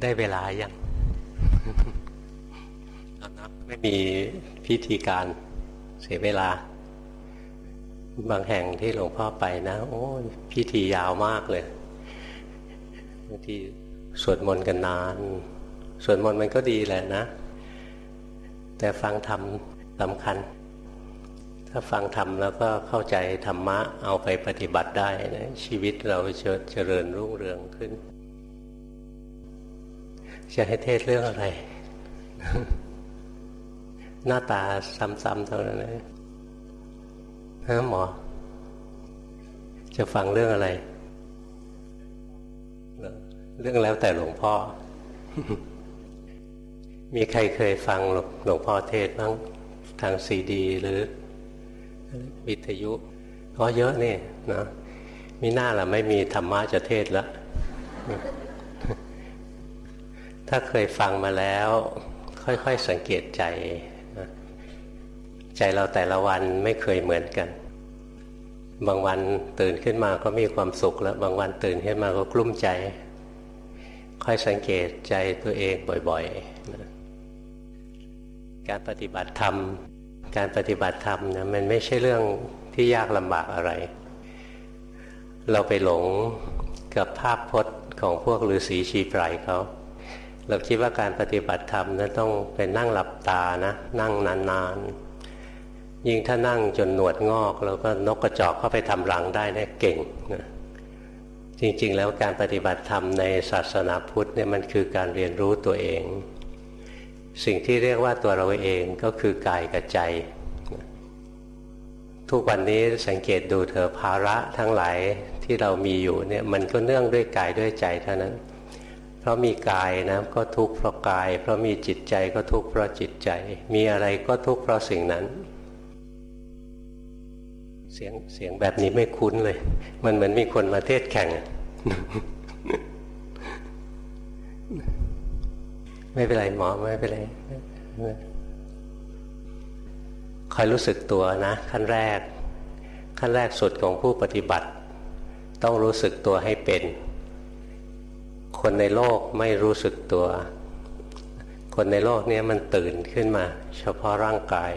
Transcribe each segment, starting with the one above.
ได้เวลายังนะไม่มีพิธีการเสียเวลา บางแห่งที่หลวงพ่อไปนะ โอ้พิธียาวมากเลยบางทีสวดมนต์กันนานสวดมนต์มันก็ดีแหละนะ แต่ฟังธรรมสำคัญ ถ้าฟังธรรมแล้วก็เข้าใจธรรมะเอาไปปฏิบัติได้นะชีวิตเราจะเจริญรุ่งเรืองขึ้น จะให้เทศเรื่องอะไร หน้าตาซ้ำๆเท่านั้นเลยฮะหมอ จะฟังเรื่องอะไร เรื่องแล้วแต่หลวงพ่อ มีใครเคยฟังหลวงพ่อเทศบ้างทางซีดี หรือวิทยุก็เยอะนี่นะมีหน้าละไม่มีธรรมะจะเทศแล้ว ถ้าเคยฟังมาแล้ว ค่อยๆสังเกตใจ ใจเราแต่ละวันไม่เคยเหมือนกัน บางวันตื่นขึ้นมาก็มีความสุขแล้ว บางวันตื่นขึ้นมาก็กลุ้มใจ ค่อยสังเกตใจตัวเองบ่อยๆ การปฏิบัติธรรม การปฏิบัติธรรมนะมันไม่ใช่เรื่องที่ยากลำบากอะไร เราไปหลงกับภาพพจน์ของพวกฤาษีชีไพรเขา เราคิดว่าการปฏิบัติธรรมนั้นต้องเป็นนั่งหลับตานะ นั่งนานๆ ยิ่งถ้านั่งจนหนวดงอกแล้วก็นกกระจอกเข้าไปทำรังได้เนี่ยเก่งนะจริงๆ แล้วการปฏิบัติธรรมในศาสนาพุทธเนี่ยมันคือการเรียนรู้ตัวเอง สิ่งที่เรียกว่าตัวเราเองก็คือกายกับใจ ทุกวันนี้สังเกตดูเถอะภาระทั้งหลายที่เรามีอยู่เนี่ยมันก็เนื่องด้วยกายด้วยใจเท่านั้น เพราะมีกายนะก็ทุกข์เพราะกาย เพราะมีจิตใจก็ทุกข์เพราะจิตใจ มีอะไรก็ทุกข์เพราะสิ่งนั้น เสียงเสียงแบบนี้ไม่คุ้นเลย มันเหมือนมีคนมาเทศแข่ง ไม่เป็นไรหมอไม่เป็นไรคอยรู้สึกตัวนะ ขั้นแรก ขั้นแรกสุดของผู้ปฏิบัติ ต้องรู้สึกตัวให้เป็น คนในโลกไม่รู้สึกตัว คนในโลกนี้มันตื่นขึ้นมา เฉพาะร่างกาย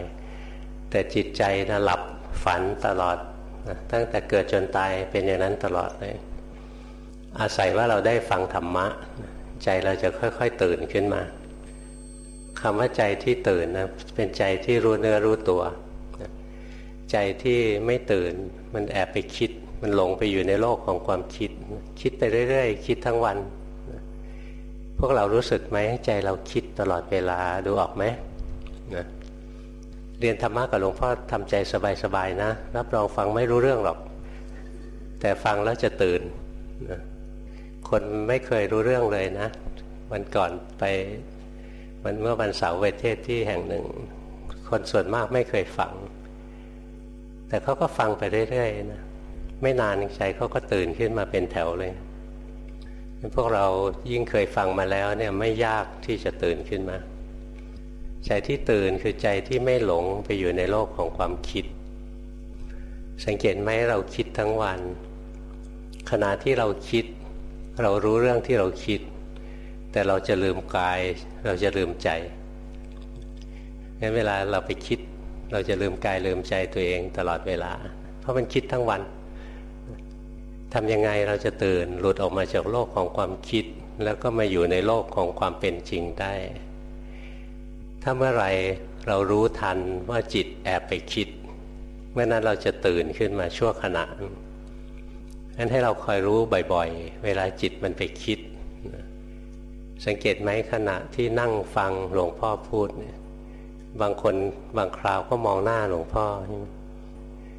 แต่จิตใจนะหลับฝันตลอดนะตั้งแต่เกิดจนตายเป็นอย่างนั้นตลอดเลย อาศัยว่าเราได้ฟังธรรมะ ใจเราจะค่อย ๆ ตื่นขึ้นมาคำว่าใจที่ตื่นนะเป็นใจที่รู้เนื้อรู้ตัว ใจที่ไม่ตื่นมันแอบไปคิด มันหลงไปอยู่ในโลกของความคิด คิดไปเรื่อย ๆ คิดทั้งวัน วกเรารู้สึกไหมใจเราคิดตลอดเวลาดูออกไหมนะเรียนธรรมะกับหลวงพ่อทำใจสบายๆนะ รับรองฟังไม่รู้เรื่องหรอก แต่ฟังแล้วจะตื่นนะคนไม่เคยรู้เรื่องเลยนะวันก่อนไปมันเมื่อวันเสาร์เวทเทศที่แห่งหนึ่ง คนส่วนมากไม่เคยฟัง แต่เขาก็ฟังไปเรื่อยๆนะไม่นานใจเขาก็ตื่นขึ้นมาเป็นแถวเลย พวกเรายิ่งเคยฟังมาแล้วเนี่ยไม่ยากที่จะตื่นขึ้นมา ใจที่ตื่นคือใจที่ไม่หลงไปอยู่ในโลกของความคิด สังเกตไหมเราคิดทั้งวัน ขณะที่เราคิด เรารู้เรื่องที่เราคิด แต่เราจะลืมกาย เราจะลืมใจงั้นเวลาเราไปคิด เราจะลืมกายลืมใจตัวเองตลอดเวลา เพราะมันคิดทั้งวัน ทำยังไงเราจะตื่นหลุดออกมาจากโลกของความคิด แล้วก็มาอยู่ในโลกของความเป็นจริงได้ ถ้าเมื่อไรเรารู้ทันว่าจิตแอบไปคิด เมื่อนั้นเราจะตื่นขึ้นมาชั่วขณะนั้นให้เราคอยรู้บ่อยๆ เวลาจิตมันไปคิด สังเกตไหมขณะที่นั่งฟังหลวงพ่อพูดเนี่ยบางคนบางคราวก็มองหน้าหลวงพ่อ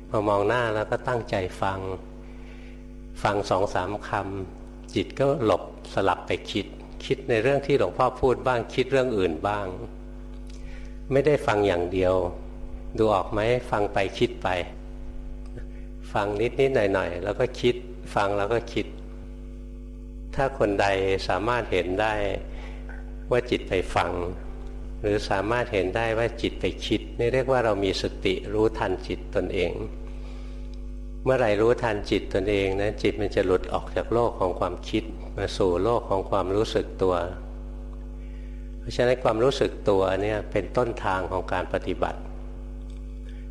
พอมองหน้าแล้วก็ตั้งใจฟัง ฟังสองสามคำจิตก็หลบสลับไปคิด คิดในเรื่องที่หลวงพ่อพูดบ้างคิดเรื่องอื่นบ้าง ไม่ได้ฟังอย่างเดียว ดูออกไหมฟังไปคิดไป ฟังนิดนิดหน่อยหน่อยแล้วก็คิดฟังแล้วก็คิด ถ้าคนใดสามารถเห็นได้ว่าจิตไปฟัง หรือสามารถเห็นได้ว่าจิตไปคิด นี่เรียกว่าเรามีสติรู้ทันจิตตนเอง เมื่อไหร่รู้ทันจิตตนเองนะจิตมันจะหลุดออกจากโลกของความคิด มาสู่โลกของความรู้สึกตัว เพราะฉะนั้นความรู้สึกตัวเนี่ยเป็นต้นทางของการปฏิบัติ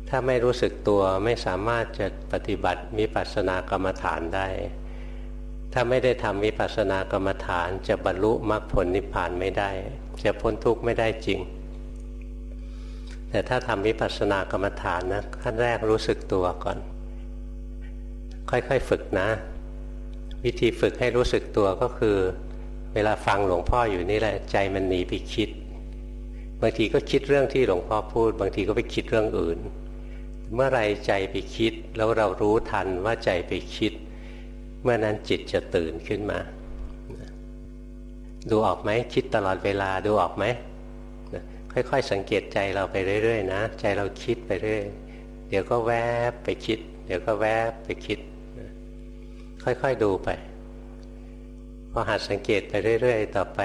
ถ้าไม่รู้สึกตัวไม่สามารถจะปฏิบัติมิปัสสนากรรมฐานได้ ถ้าไม่ได้ทำมิปัสสนากรรมฐานจะบรรลุมรรคผลนิพพานไม่ได้ จะพ้นทุกข์ไม่ได้จริงแต่ถ้าทำวิปัสสนากรรมฐานนะขั้นแรกรู้สึกตัวก่อน ค่อยๆฝึกนะ วิธีฝึกให้รู้สึกตัวก็คือ เวลาฟังหลวงพ่ออยู่นี่แหละใจมันหนีไปคิด บางทีก็คิดเรื่องที่หลวงพ่อพูด บางทีก็ไปคิดเรื่องอื่น เมื่อไรใจไปคิดแล้วเรารู้ทันว่าใจไปคิด เมื่อนั้นจิตจะตื่นขึ้นมา ดูออกไหมคิดตลอดเวลาดูออกไหมค่อยๆ สังเกตใจเราไปเรื่อยๆนะ ใจเราคิดไปเรื่อย เดี๋ยวก็แวบไปคิด เดี๋ยวก็แวบไปคิด ค่อยๆดูไปพอหัดสังเกตไปเรื่อยๆ ต่อไป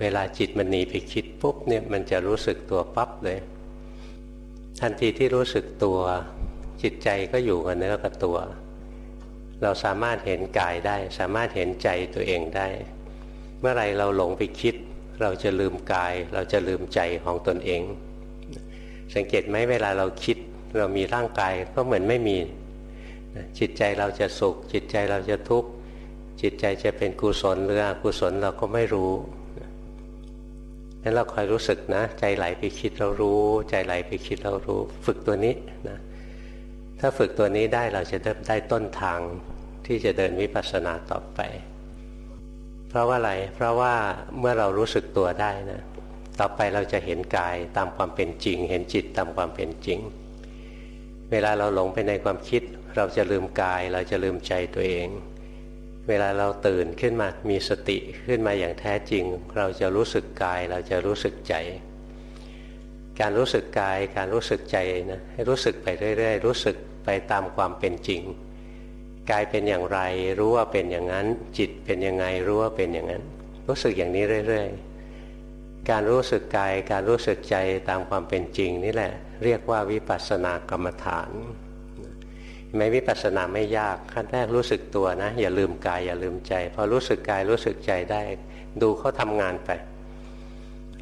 เวลาจิตมันหนีไปคิดปุ๊บเนี่ยมันจะรู้สึกตัวปั๊บเลย ทันทีที่รู้สึกตัว จิตใจก็อยู่กับเนื้อกับตัว เราสามารถเห็นกายได้ สามารถเห็นใจตัวเองได้ เมื่อไรเราหลงไปคิด เราจะลืมกาย เราจะลืมใจของตนเอง สังเกตไหมเวลาเราคิด เรามีร่างกายก็เหมือนไม่มี จิตใจเราจะสุข จิตใจเราจะทุกข์จิตใจจะเป็นกุศลหรืออกุศลเราก็ไม่รู้นั้นเราคอยรู้สึกนะ ใจไหลไปคิดเรารู้ ใจไหลไปคิดเรารู้ ฝึกตัวนี้นะถ้าฝึกตัวนี้ได้เราจะได้ต้นทางที่จะเดินวิปัสสนาต่อไป เพราะว่าอะไร เพราะว่าเมื่อเรารู้สึกตัวได้นะต่อไปเราจะเห็นกายตามความเป็นจริง เห็นจิตตามความเป็นจริง เวลาเราหลงไปในความคิด เราจะลืมกายเราจะลืมใจตัวเอง เวลาเราตื่นขึ้นมามีสติขึ้นมาอย่างแท้จริง เราจะรู้สึกกายเราจะรู้สึกใจ การรู้สึกกายการรู้สึกใจนะให้รู้สึกไปเรื่อยๆ รู้สึกไปตามความเป็นจริงกายเป็นอย่างไรรู้ว่าเป็นอย่างนั้น จิตเป็นยังไงรู้ว่าเป็นอย่างนั้น รู้สึกอย่างนี้เรื่อยๆ การรู้สึกกายการรู้สึกใจตามความเป็นจริงนี่แหละ เรียกว่าวิปัสสนากรรมฐาน ไม่วิปัสสนาไม่ยากขั้นแรกรู้สึกตัวนะ อย่าลืมกายอย่าลืมใจพอรู้สึกกายรู้สึกใจได้ ดูเขาทำงานไป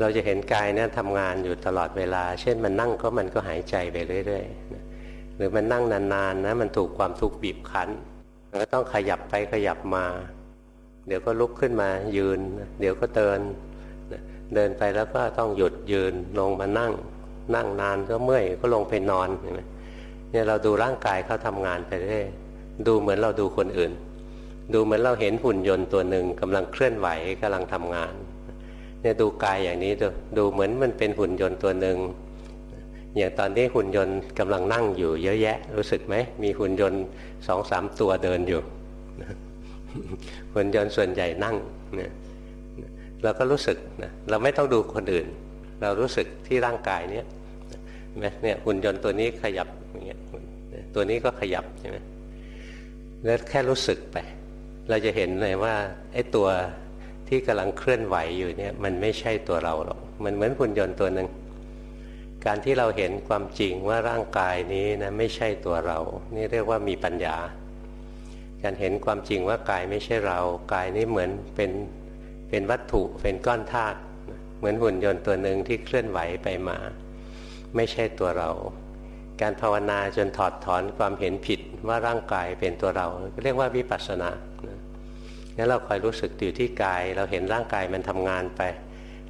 เราจะเห็นกายเนี่ยทำงานอยู่ตลอดเวลา เช่นมันนั่งก็มันก็หายใจไปเรื่อยๆหรือมันนั่งนานๆนะมันถูกความทุกข์บีบคั้นมันก็ต้องขยับไปขยับมา เดี๋ยวก็ลุกขึ้นมายืน เดี๋ยวก็เดินเดินไปแล้วก็ต้องหยุดยืนลงมานั่ง นั่งนานก็เมื่อยก็ลงไปนอนเห็นไหม เนี่ยเราดูร่างกายเขาทำงานไปเรื่อยดูเหมือนเราดูคนอื่น ดูเหมือนเราเห็นหุ่นยนต์ตัวหนึ่งกำลังเคลื่อนไหวกำลังทำงานเนี่ยดูกายอย่างนี้ดูดูเหมือนมันเป็นหุ่นยนต์ตัวหนึ่งอย่างตอนนี้หุ่นยนต์กำลังนั่งอยู่เยอะแยะ รู้สึกไหมมีหุ่นยนต์สองสามตัวเดินอยู่หุ่นยนต์ส่วนใหญ่นั่งเนี่ยเราก็รู้สึกนะเราไม่ต้องดูคนอื่น เรารู้สึกที่ร่างกายเนี้ยเนี่ยหุ่นยนต์ตัวนี้ขยับ อย่างเงี้ยตัวนี้ก็ขยับใช่ไหมแล้วแค่รู้สึกไป เราจะเห็นเลยว่าไอ้ตัวที่กำลังเคลื่อนไหวอยู่เนี่ยมันไม่ใช่ตัวเราหรอก มันเหมือนหุ่นยนต์ตัวหนึ่งการที่เราเห็นความจริงว่าร่างกายนี้นะไม่ใช่ตัวเรา นี่เรียกว่ามีปัญญา การเห็นความจริงว่ากายไม่ใช่เรา กายนี้เหมือนเป็นเป็นวัตถุเป็นก้อนธาตุเหมือนหุ่นยนต์ตัวหนึ่งที่เคลื่อนไหวไปมา ไม่ใช่ตัวเรา การภาวนาจนถอดถอนความเห็นผิดว่าร่างกายเป็นตัวเรา เรียกว่าวิปัสสนางั้นเราคอยรู้สึกอยู่ที่กาย เราเห็นร่างกายมันทำงานไป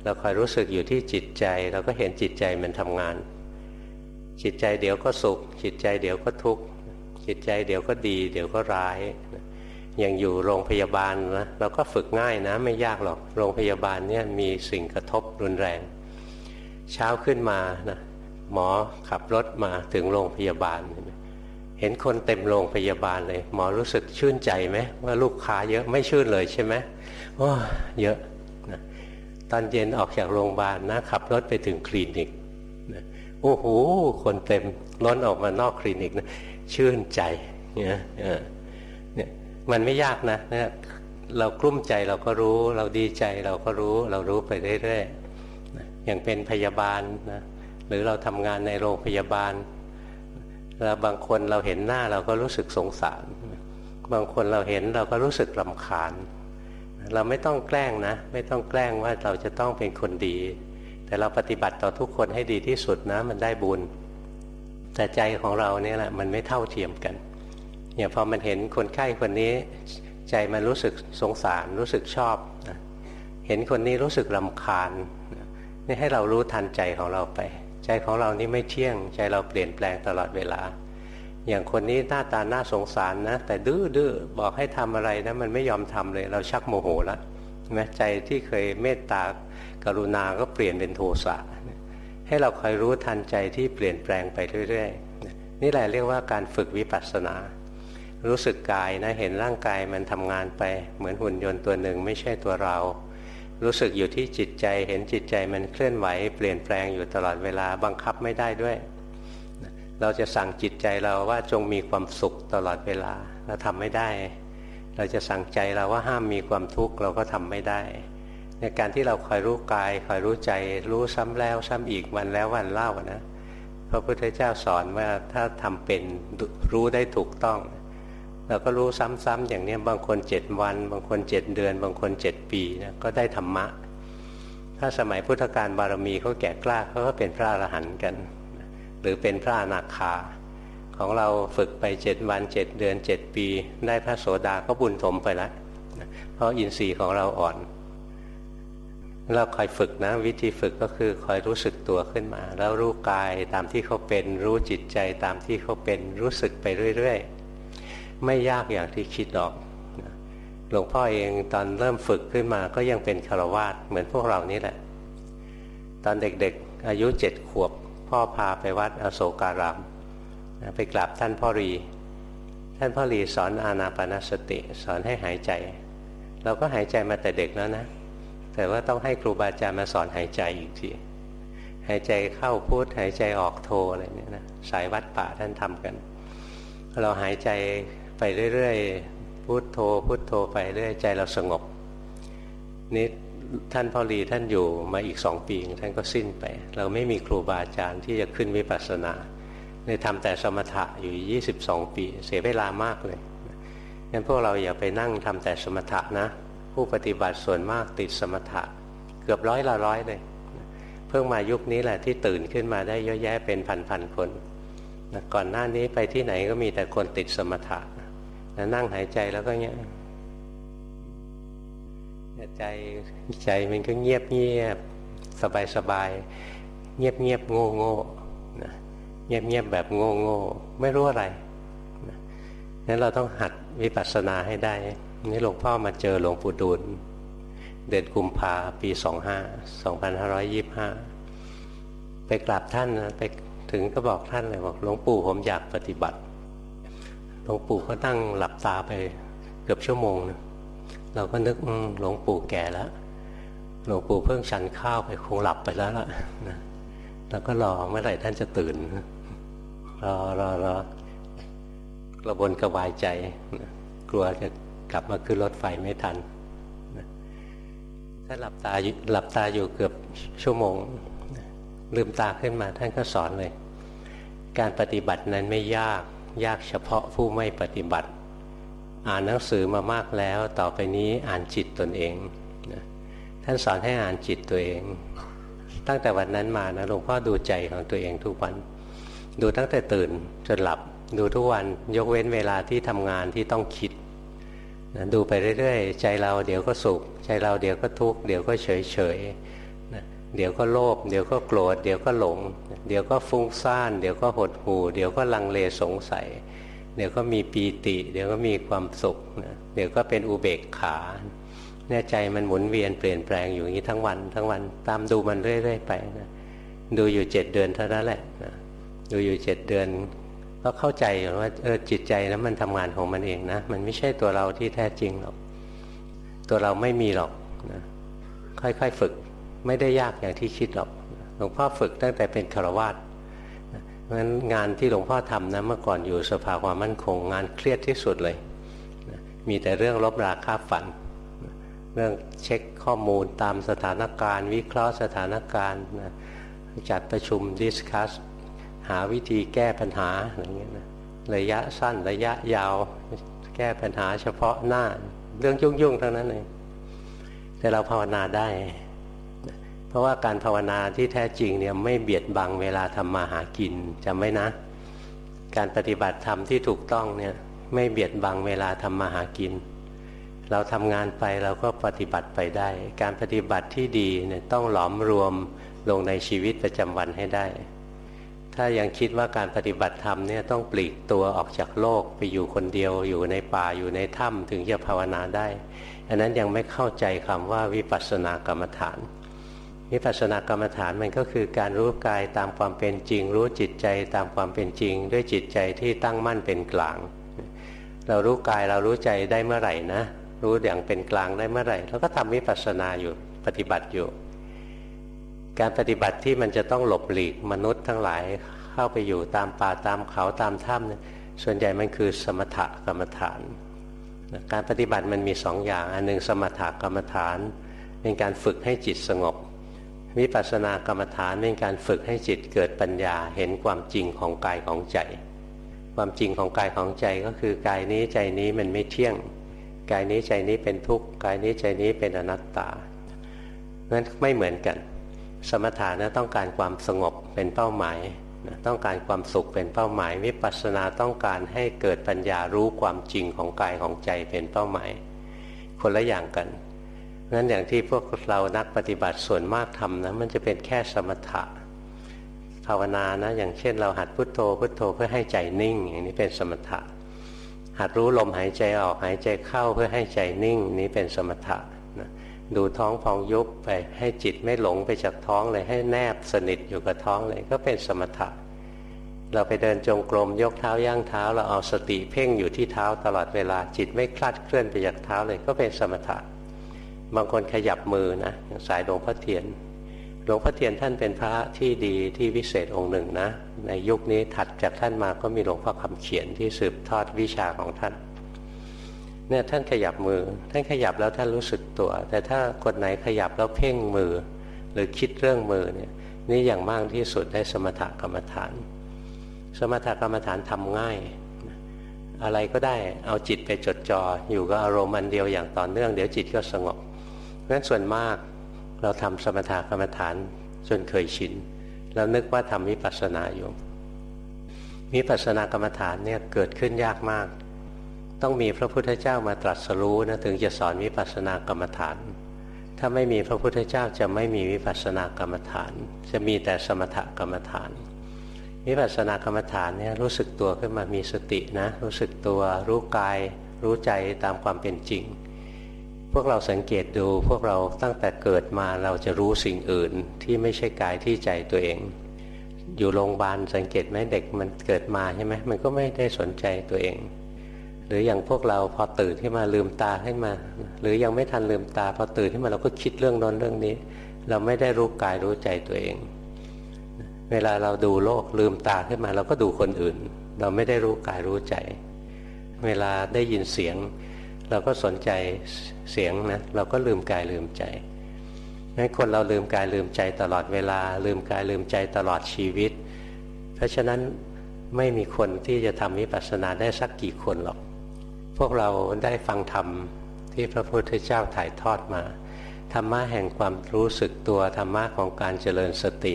เราคอยรู้สึกอยู่ที่จิตใจ เราก็เห็นจิตใจมันทำงาน จิตใจเดี๋ยวก็สุข จิตใจเดี๋ยวก็ทุกข์จิตใจเดี๋ยวก็ดี เดี๋ยวก็ร้ายอย่างอยู่โรงพยาบาลนะเราก็ฝึกง่ายนะไม่ยากหรอกโรงพยาบาลเนี่ยมีสิ่งกระทบรุนแรง เช้าขึ้นมานะ หมอขับรถมาถึงโรงพยาบาล เห็นคนเต็มโรงพยาบาลเลย หมอรู้สึกชื่นใจไหมว่าลูกค้าเยอะไม่ชื่นเลยใช่ไหมโอ้เยอะนะตอนเย็นออกจากโรงพยาบาลนะขับรถไปถึงคลินิกนะโอ้โหคนเต็มล้นออกมานอกคลินิกนะชื่นใจเนี่ยเนี่ยมันไม่ยากนะนะเรากลุ้มใจเราก็รู้ เราดีใจเราก็รู้ เรารู้ไปเรื่อยๆอย่างเป็นพยาบาลนะ หรือเราทำงานในโรงพยาบาลแล้วบางคนเราเห็นหน้าเราก็รู้สึกสงสาร บางคนเราเห็นเราก็รู้สึกรำคาญ เราไม่ต้องแกล้งนะ ไม่ต้องแกล้งว่าเราจะต้องเป็นคนดี แต่เราปฏิบัติต่อทุกคนให้ดีที่สุดนะ มันได้บุญ แต่ใจของเราเนี่ยแหละมันไม่เท่าเทียมกันอย่างพอมันเห็นคนไข้คนนี้ ใจมันรู้สึกสงสารรู้สึกชอบนะเห็นคนนี้รู้สึกรำคาญนี่ให้เรารู้ทันใจของเราไป ใจของเรานี่ไม่เที่ยง ใจเราเปลี่ยนแปลงตลอดเวลา อย่างคนนี้หน้าตาน่าสงสารนะ แต่ดื้อดื้อบอกให้ทำอะไรนะมันไม่ยอมทำเลย เราชักโมโหแล้วใช่ไหมใจที่เคยเมตตากรุณาก็เปลี่ยนเป็นโทสะให้เราคอยรู้ทันใจที่เปลี่ยนแปลงไปเรื่อยๆนี่แหละเรียกว่าการฝึกวิปัสสนารู้สึกกายนะเห็นร่างกายมันทำงานไป เหมือนหุ่นยนต์ตัวหนึ่งไม่ใช่ตัวเรา รู้สึกอยู่ที่จิตใจเห็นจิตใจมันเคลื่อนไหว เปลี่ยนแปลงอยู่ตลอดเวลาบังคับไม่ได้ด้วย เราจะสั่งจิตใจเราว่าจงมีความสุขตลอดเวลาเราทำไม่ได้ เราจะสั่งใจเราว่าห้ามมีความทุกข์เราก็ทำไม่ได้ ในการที่เราคอยรู้กายคอยรู้ใจรู้ซ้ำแล้วซ้ำอีกวันแล้ววันเล่านะพระพุทธเจ้าสอนว่าถ้าทำเป็นรู้ได้ถูกต้อง เราก็รู้ซ้ำๆอย่างนี้บางคนเจ็ดวัน บางคนเจ็ดเดือน บางคนเจ็ดปีนะก็ได้ธรรมะ ถ้าสมัยพุทธกาลบารมีเขาแก่กล้าเขาก็เป็นพระอรหันต์กัน หรือเป็นพระอนาคา ของเราฝึกไปเจ็ดวันเจ็ดเดือนเจ็ดปี ได้พระโสดาก็บุญถมไปแล้วเพราะอินทรีย์ของเราอ่อน เราคอยฝึกนะ วิธีฝึกก็คือคอยรู้สึกตัวขึ้นมา แล้วรู้กายตามที่เขาเป็น รู้จิตใจตามที่เขาเป็นรู้สึกไปเรื่อย ๆ ไม่ยากอย่างที่คิดหรอกหลวงพ่อเองตอนเริ่มฝึกขึ้นมาก็ยังเป็นคารวาสเหมือนพวกเรานี่แหละ ตอนเด็กๆ อายุเจ็ดขวบ พ่อพาไปวัดอโศการาม ไปกราบท่านพ่อรี ท่านพ่อรีสอนอานาปนสติ สอนให้หายใจ เราก็หายใจมาแต่เด็กแล้วนะ แต่ว่าต้องให้ครูบาอาจารย์มาสอนหายใจอีกทีหายใจเข้าพุทหายใจออกโทอะไรเนี่ยนะสายวัดป่าท่านทำกัน เราหายใจ ไปเรื่อยๆพุโทโธพุโทโธไปเรื่อยใจเราสงบนี่ท่านพ่อรีท่านอยู่มาอีกสองปีท่านก็สิ้นไป เราไม่มีครูบาอาจารย์ที่จะขึ้นวิปัสสนาเลยทำแต่สมถะอยู่ 22 ปี เสียเวลามากเลยงั้นพวกเราอย่าไปนั่งทำแต่สมถะนะ ผู้ปฏิบัติส่วนมากติดสมถะ เกือบร้อยละร้อยเลย เพิ่งมายุคนี้แหละที่ตื่นขึ้นมาได้เยอะแยะเป็นพันๆคน ก่อนหน้านี้ไปที่ไหนก็มีแต่คนติดสมถะ นั่งหายใจแล้วก็เงี้ยใจใจมันก็เงียบเงียบสบายสบายเงียบเงียบโง่โง่นะเงียบเงียบแบบโง่โง่ไม่รู้อะไรนะนั้นเราต้องหัดวิปัสสนาให้ได้ นี่หลวงพ่อมาเจอหลวงปู่ดูลเดือนกุมภาปีสองห้าสองพันห้าร้อยยี่ห้าไปกราบท่านนะไปถึงก็บอกท่านเลยบอกหลวงปู่ผมอยากปฏิบัติ ลวงปู่ก็ตั้งหลับตาไปเกือบชั่วโมงนะเราก็นึกหลวงปู่แก่แล้วหลวงปู่เพิ่งฉันข้าวไปคงหลับไปแล้วล่ะนะแล้วก็รอเมื่อไหร่ท่านจะตื่นรอรอรอกระบนกระวายใจนะกลัวจะกลับมาขึ้นรถไฟไม่ทันนะถ้าหลับตาหลับตาอยู่เกือบชั่วโมงลืมตาขึ้นมาท่านก็สอนเลย การปฏิบัตินั้นไม่ยาก ยากเฉพาะผู้ไม่ปฏิบัติ อ่านหนังสือมามากแล้ว ต่อไปนี้อ่านจิตตนเองนะท่านสอนให้อ่านจิตตัวเอง ตั้งแต่วันนั้นมานะหลวงพ่อดูใจของตัวเองทุกวัน ดูตั้งแต่ตื่นจนหลับดูทุกวันยกเว้นเวลาที่ทำงานที่ต้องคิดนะดูไปเรื่อยๆ ใจเราเดี๋ยวก็สุข ใจเราเดี๋ยวก็ทุกข์เดี๋ยวก็เฉย เดี๋ยวก็โลภเดี๋ยวก็โกรธเดี๋ยวก็หลง เดี๋ยวก็ฟุ้งซ่าน เดี๋ยวก็หดหู่ เดี๋ยวก็ลังเลสงสัย เดี๋ยวก็มีปีติ เดี๋ยวก็มีความสุขเดี๋ยวก็เป็นอุเบกขาเนี่ยใจมันหมุนเวียนเปลี่ยนแปลงอยู่อย่างนี้ทั้งวัน ทั้งวันตามดูมันเรื่อยๆไปนะดูอยู่เจ็ดเดือนเท่านั้นแหละนะดูอยู่เจ็ดเดือน ก็เข้าใจว่าเออจิตใจนะมันทำงานของมันเองนะ มันไม่ใช่ตัวเราที่แท้จริงหรอกตัวเราไม่มีหรอกนะค่อยๆฝึก ไม่ได้ยากอย่างที่คิดหรอกหลวงพ่อฝึกตั้งแต่เป็นคารวาสเพราะฉะนั้นงานที่หลวงพ่อทำนะเมื่อก่อนอยู่สภาความมั่นคง งานเครียดที่สุดเลยมีแต่เรื่องลบราคาฝัน เรื่องเช็คข้อมูลตามสถานการณ์ วิเคราะห์สถานการณ์จัดประชุมดิสคัสหาวิธีแก้ปัญหาอะไรเงี้ยนะระยะสั้นระยะยาว แก้ปัญหาเฉพาะหน้า เรื่องยุ่งๆทั้งนั้นเลยแต่เราภาวนาได้ เพราะว่าการภาวนาที่แท้จริงเนี่ยไม่เบียดบังเวลาทำมาหากินจำไว้นะ การปฏิบัติธรรมที่ถูกต้องเนี่ยไม่เบียดบังเวลาทำมาหากิน เราทำงานไปเราก็ปฏิบัติไปได้ การปฏิบัติที่ดีเนี่ยต้องหลอมรวมลงในชีวิตประจำวันให้ได้ ถ้ายังคิดว่าการปฏิบัติธรรมเนี่ยต้องปลีกตัวออกจากโลกไปอยู่คนเดียว อยู่ในป่าอยู่ในถ้ำถึงจะภาวนาได้ อันนั้นยังไม่เข้าใจคำว่าวิปัสสนากรรมฐาน วิปัสสนากรรมฐานมันก็คือการรู้กายตามความเป็นจริง รู้จิตใจตามความเป็นจริง ด้วยจิตใจที่ตั้งมั่นเป็นกลาง เรารู้กายเรารู้ใจได้เมื่อไหร่นะรู้อย่างเป็นกลางได้เมื่อไหร่เราก็ทำวิปัสสนาอยู่ปฏิบัติอยู่ การปฏิบัติที่มันจะต้องหลบหลีกมนุษย์ทั้งหลายเข้าไปอยู่ตามป่าตามเขาตามถ้ำส่วนใหญ่มันคือสมถกรรมฐาน การปฏิบัติมันมีสองอย่าง อันหนึ่งสมถกรรมฐาน เป็นการฝึกให้จิตสงบ วิปัสสนากรรมฐานเป็นการฝึกให้จิตเกิดปัญญาเห็นความจริงของกายของใจ ความจริงของกายของใจก็คือกายนี้ใจนี้มันไม่เที่ยง กายนี้ใจนี้เป็นทุกข์กายนี้ใจนี้เป็นอนัตตานั้นไม่เหมือนกัน สมถะนะต้องการความสงบเป็นเป้าหมายต้องการความสุขเป็นเป้าหมาย วิปัสสนาต้องการให้เกิดปัญญารู้ความจริงของกายของใจเป็นเป้าหมาย คนละอย่างกัน นั้นอย่างที่พวกเรานักปฏิบัติส่วนมากทำนะมันจะเป็นแค่สมถะภาวนานะอย่างเช่น เราหัดพุทโธพุทโธเพื่อให้ใจนิ่ง อย่างนี้เป็นสมถะ หัดรู้ลมหายใจออกหายใจเข้าเพื่อให้ใจนิ่ง นี้เป็นสมถะนะดูท้องพองยุบไปให้จิตไม่หลงไปจากท้องเลยให้แนบสนิทอยู่กับท้องเลยก็เป็นสมถะ เราไปเดินจงกรมยกเท้าย่างเท้า เราเอาสติเพ่งอยู่ที่เท้าตลอดเวลาจิตไม่คลาดเคลื่อนไปจากเท้าเลยก็เป็นสมถะ บางคนขยับมือนะสายหลวงพ่อเทียน หลวงพ่อเทียนท่านเป็นพระที่ดีที่วิเศษองค์หนึ่งนะ ในยุคนี้ถัดจากท่านมาก็มีหลวงพ่อคำเขียนที่สืบทอดวิชาของท่านเนี่ยท่านขยับมือ ท่านขยับแล้วท่านรู้สึกตัว แต่ถ้าคนไหนขยับแล้วเพ่งมือ หรือคิดเรื่องมือเนี่ยนี่อย่างมากที่สุดได้สมถกรรมฐาน สมถกรรมฐานทำง่าย อะไรก็ได้เอาจิตไปจดจอ่ออยู่กับอารมณ์อันเดียวอย่างต่อเนื่อง เดี๋ยวจิตก็สงบ ราะฉะนั้นส่วนมากเราทำสมถกรรมฐานจนเคยชินเรานึกว่าทำวิปัสสนาอยู่วิปัสสนากรรมฐานเนี่ยเกิดขึ้นยากมาก ต้องมีพระพุทธเจ้ามาตรัสรู้นะถึงจะสอนวิปัสสนากรรมฐาน ถ้าไม่มีพระพุทธเจ้าจะไม่มีวิปัสสนากรรมฐาน จะมีแต่สมถกรรมฐานวิปัสสนากรรมฐานเนี่ยรู้สึกตัวขึ้นมามีสตินะ รู้สึกตัวรู้กาย รู้ใจตามความเป็นจริง พวกเราสังเกตดูพวกเราตั้งแต่เกิดมาเราจะรู้สิ่งอื่นที่ไม่ใช่กายที่ใจตัวเอง อยู่โรงพยาบาลสังเกตไหมเด็กมันเกิดมาใช่ไหมมันก็ไม่ได้สนใจตัวเอง หรืออย่างพวกเราพอตื่นขึ้นมาลืมตาขึ้นมา หรือยังไม่ทันลืมตาพอตื่นขึ้นมาเราก็คิดเรื่องนอนเรื่องนี้ เราไม่ได้รู้กายรู้ใจตัวเอง เวลาเราดูโลกลืมตาขึ้นมา เราก็ดูคนอื่น เราไม่ได้รู้กายรู้ใจ เวลาได้ยินเสียง เราก็สนใจเสียงนะเราก็ลืมกายลืมใจงั้นคนเราลืมกายลืมใจตลอดเวลา ลืมกายลืมใจตลอดชีวิต เพราะฉะนั้นไม่มีคนที่จะทำวิปัสสนาได้สักกี่คนหรอก พวกเราได้ฟังธรรมที่พระพุทธเจ้าถ่ายทอดมา ธรรมะแห่งความรู้สึกตัวธรรมะของการเจริญสติ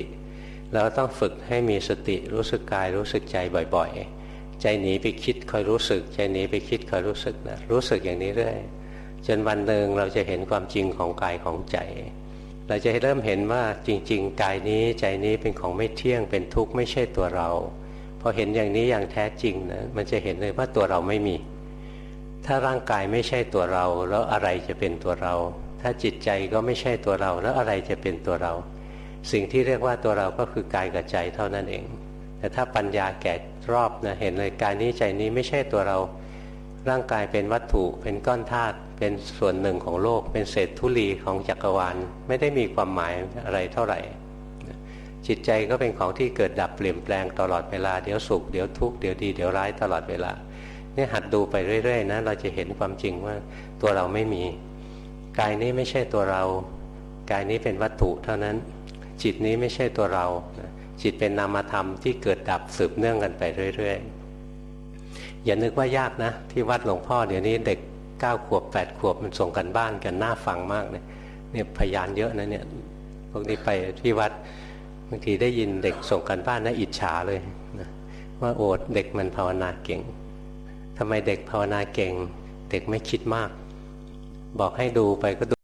เราต้องฝึกให้มีสติรู้สึกกายรู้สึกใจบ่อยๆ ใจหนีไปคิดคอยรู้สึก ใจหนีไปคิดคอยรู้สึกนะรู้สึกอย่างนี้เรื่อยจนวันหนึ่งเราจะเห็นความจริงของกายของใจ เราจะเริ่มเห็นว่าจริง ๆ กายนี้ใจนี้เป็นของไม่เที่ยงเป็นทุกข์ไม่ใช่ตัวเราพอเห็นอย่างนี้อย่างแท้จริงนะมันจะเห็นเลยว่าตัวเราไม่มี ถ้าร่างกายไม่ใช่ตัวเรา แล้วอะไรจะเป็นตัวเรา ถ้าจิตใจก็ไม่ใช่ตัวเรา แล้วอะไรจะเป็นตัวเรา สิ่งที่เรียกว่าตัวเราก็คือกายกับใจเท่านั้นเอง แต่ถ้าปัญญาแก่ รอบนะเห็นเลยกายนี้ใจนี้ไม่ใช่ตัวเราร่างกายเป็นวัตถุเป็นก้อนธาตุเป็นส่วนหนึ่งของโลก เป็นเศษธุลีของจักรวาลไม่ได้มีความหมายอะไรเท่าไหร่ จิตใจก็เป็นของที่เกิดดับเปลี่ยนแปลงตลอดเวลาเดี๋ยวสุขเดี๋ยวทุกข์เดี๋ยวดีเดี๋ยวร้ายตลอดเวลาเนี่ยหัดดูไปเรื่อยๆนะเราจะเห็นความจริงว่าตัวเราไม่มี กายนี้ไม่ใช่ตัวเรา กายนี้เป็นวัตถุเท่านั้น จิตนี้ไม่ใช่ตัวเรา จิตเป็นนามธรรมที่เกิดดับสืบเนื่องกันไปเรื่อยๆ อย่านึกว่ายากนะ ที่วัดหลวงพ่อเดี๋ยวนี้เด็กเก้าขวบแปดขวบมันส่งกันบ้านกันน่าฟังมากเลยเนี่ยพยานเยอะนะเนี่ยพวกนี้ไปที่วัดบางทีได้ยินเด็กส่งกันบ้านน่าอิจฉาเลยนะว่าโอดเด็กมันภาวนาเก่งทำไมเด็กภาวนาเก่ง เด็กไม่คิดมาก บอกให้ดูไปก็